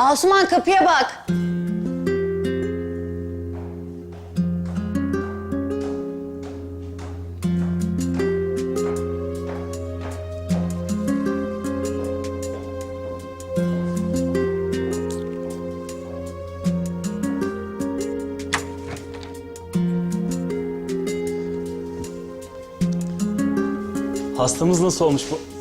Asuman kapıya bak. Hastamız nasıl olmuş bu?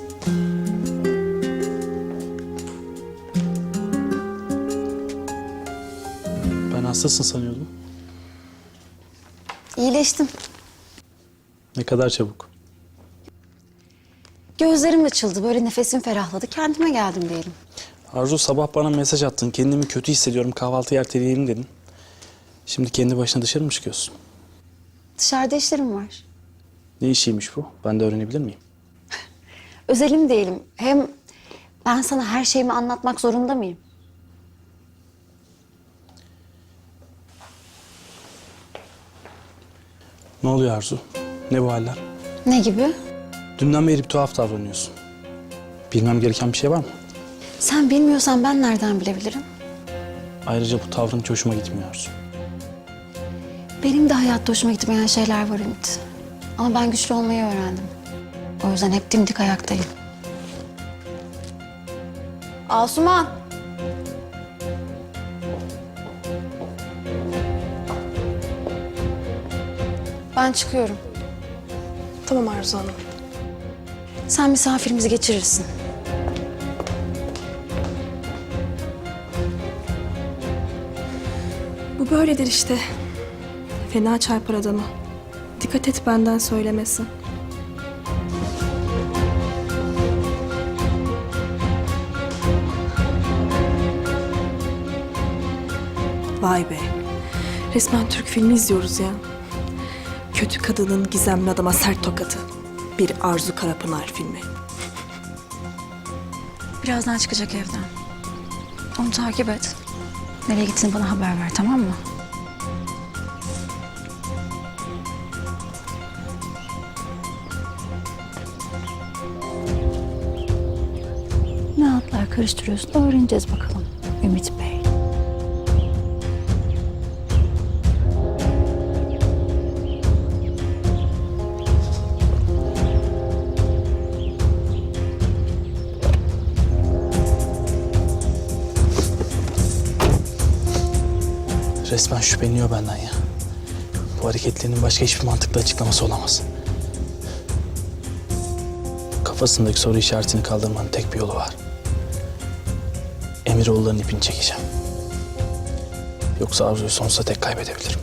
Hastasın sanıyordum. İyileştim. Ne kadar çabuk. Gözlerim açıldı. Böyle nefesim ferahladı. Kendime geldim diyelim. Arzu sabah bana mesaj attın. Kendimi kötü hissediyorum. Kahvaltıyı erteleyelim dedin. Şimdi kendi başına dışarı mı çıkıyorsun? Dışarıda işlerim var. Ne işiymiş bu? Ben de öğrenebilir miyim? Özelim diyelim. Hem ben sana her şeyimi anlatmak zorunda mıyım? Ne oluyor Arzu? Ne bu haller? Ne gibi? Dünden beri tuhaf davranıyorsun. Bilmem gereken bir şey var mı? Sen bilmiyorsan ben nereden bilebilirim? Ayrıca bu tavrın hiç hoşuma gitmiyor Arzu. Benim de hayatta hoşuma gitmeyen şeyler var Ümit. Ama ben güçlü olmayı öğrendim. O yüzden hep dimdik ayaktayım. Asuman. Ben çıkıyorum. Tamam Arzu Hanım. Sen misafirimizi geçirirsin. Bu böyledir işte. Fena çarpar adamı. Dikkat et benden söylemesin. Vay be. Resmen Türk filmi izliyoruz ya. Kötü kadının gizemli adama sert tokadı. Bir Arzu Karapınar filmi. Birazdan çıkacak evden. Onu takip et. Nereye gittiğini bana haber ver tamam mı? Ne atlar karıştırıyorsun öğreneceğiz bakalım Ümit Bey. Resmen şüpheleniyor benden ya. Bu hareketlerinin başka hiçbir mantıklı açıklaması olamaz. Kafasındaki soru işaretini kaldırmanın tek bir yolu var. Emiroğullarının ipini çekeceğim. Yoksa Arzu'yu sonsuza tek kaybedebilirim.